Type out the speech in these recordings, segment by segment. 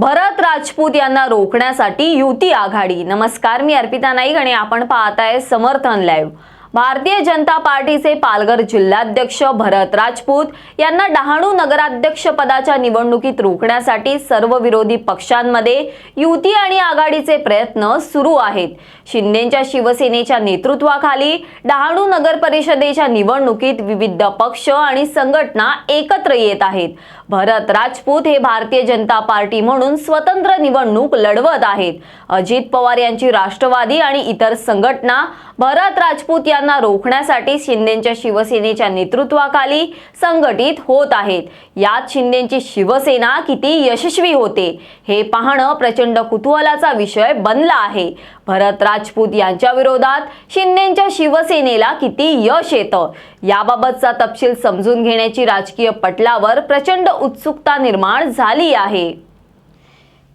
भरत राजपूत यांना रोखण्यासाठी युती आघाडी. नमस्कार मी अर्पिता नाईक आणि आपण पाहताय समर्थन लाईव्ह भारतीय जनता पार्टीचे पालघर जिल्हाध्यक्ष भरत राजपूत यांना डहाणू नगराध्यक्ष पदाच्या निवडणुकीत रोखण्यासाठी सर्व विरोधी पक्षांमध्ये युती आणि आघाडीचे प्रयत्न सुरू आहेत. शिंदेच्या शिवसेनेच्या नेतृत्वाखाली डहाणू नगर परिषदेच्या निवडणुकीत विविध पक्ष आणि संघटना एकत्र येत आहेत. भरत राजपूत हे भारतीय जनता पार्टी म्हणून स्वतंत्र निवडणूक लढवत आहेत. अजित पवार यांची राष्ट्रवादी आणि इतर संघटना भरत राजपूत यांना रोखण्यासाठी शिंदेच्या शिवसेनेच्या नेतृत्वाखाली संघटित होत आहेत. यात शिंदेची शिवसेना किती यशस्वी होते हे पाहणं प्रचंड कुतूहलाचा विषय बनला आहे. भरत राजपूत यांच्या विरोधात शिंदेच्या शिवसेनेला किती यश येतं याबाबतचा तपशील समजून घेण्याची राजकीय पटलावर प्रचंड उत्सुकता निर्माण झाली आहे.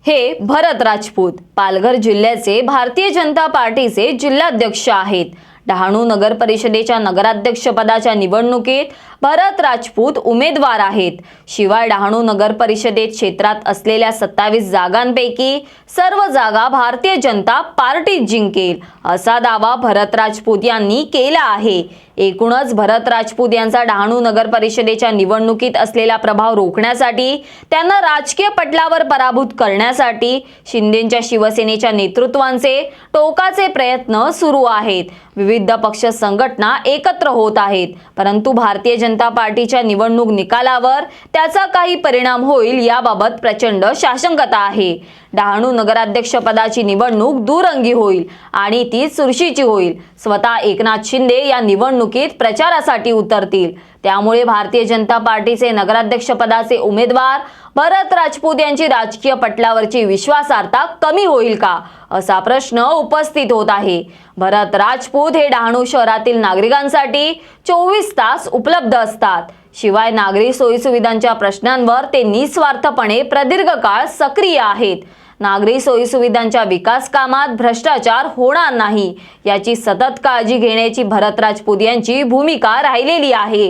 हे भरत राजपूत पालघर जिल्ह्याचे भारतीय जनता पार्टीचे जिल्हाध्यक्ष आहेत. डहाणू नगर परिषदेच्या नगराध्यक्षपदाच्या निवडणुकीत भरत राजपूत उमेदवार आहेत. शिवाय डहाणू नगर परिषदेत क्षेत्रात असलेल्या सत्तावीस जागांपैकी सर्व जागा भारतीय जनता पार्टी जिंकेल असा दावा भरत राजपूत यांनी केला आहे. एकूणच भरत राजपूत यांचा डहाणू नगर परिषदेच्या निवडणुकीत असलेला प्रभाव रोखण्यासाठी त्यांना राजकीय पटलावर पराभूत करण्यासाठी शिंदेच्या शिवसेनेच्या नेतृत्वांचे टोकाचे प्रयत्न सुरू आहेत. विविध पक्ष संघटना एकत्र होत आहेत. परंतु भारतीय जनता पार्टीच्या निवडणूक निकालावर त्याचा काही परिणाम होईल याबाबत प्रचंड शासंकता आहे. डहाणू नगराध्यक्ष पदाची निवडणूक दुरंगी होईल आणि ती चुरशीची होईल. स्वतः एकनाथ शिंदे या निवडणुकीत प्रचारासाठी उतरतील. त्यामुळे भारतीय जनता पार्टीचे नगराध्यक्ष पदाचे उमेदवार भरत राजपूत यांची राजकीय पटलावरची विश्वासार्हता कमी होईल का? असा प्रश्न उपस्थित होत आहे. भरत राजपूत हे डहाणू शहरातील नागरिकांसाठी चोवीस तास उपलब्ध असतात. शिवाय नागरी सोयीसुविधांच्या प्रश्नांवर ते निस्वार्थपणे प्रदीर्घ काळ सक्रिय आहेत. नागरी सोयीसुविधांच्या विकास कामात भ्रष्टाचार होणार नाही. याची सतत काळजी घेण्याची भरत राजपूत यांची भूमिका राहिलेली आहे.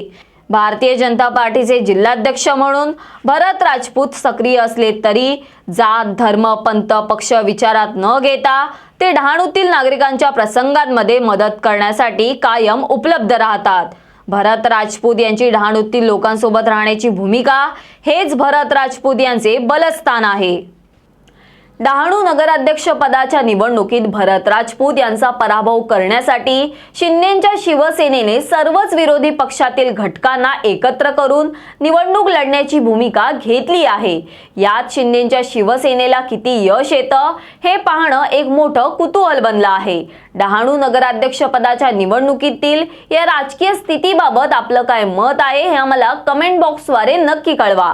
भारतीय जनता पार्टीचे जिल्हाध्यक्ष म्हणून भरत राजपूत सक्रिय असले तरी जात धर्म पंत पक्ष विचारात न घेता ते डहाणूतील नागरिकांच्या प्रसंगांमध्ये मदत करण्यासाठी कायम उपलब्ध राहतात. भरत राजपूत यांची डहाणूतील लोकांसोबत राहण्याची भूमिका हेच भरत राजपूत यांचे बलस्थान आहे. डहाणू नगराध्यक्ष पदाच्या निवडणुकीत भरत राजपूत यांचा पराभव करण्यासाठी शिंदेच्या शिवसेनेने सर्वच विरोधी पक्षातील घटकांना एकत्र करून निवडणूक लढण्याची भूमिका घेतली आहे. यात शिंदेच्या शिवसेनेला किती यश येतं हे पाहणं एक मोठं कुतूहल बनलं आहे. डहाणू नगराध्यक्ष पदाच्या निवडणुकीतील या राजकीय स्थितीबाबत आपलं काय मत आहे हे आम्हाला कमेंट बॉक्सद्वारे नक्की कळवा.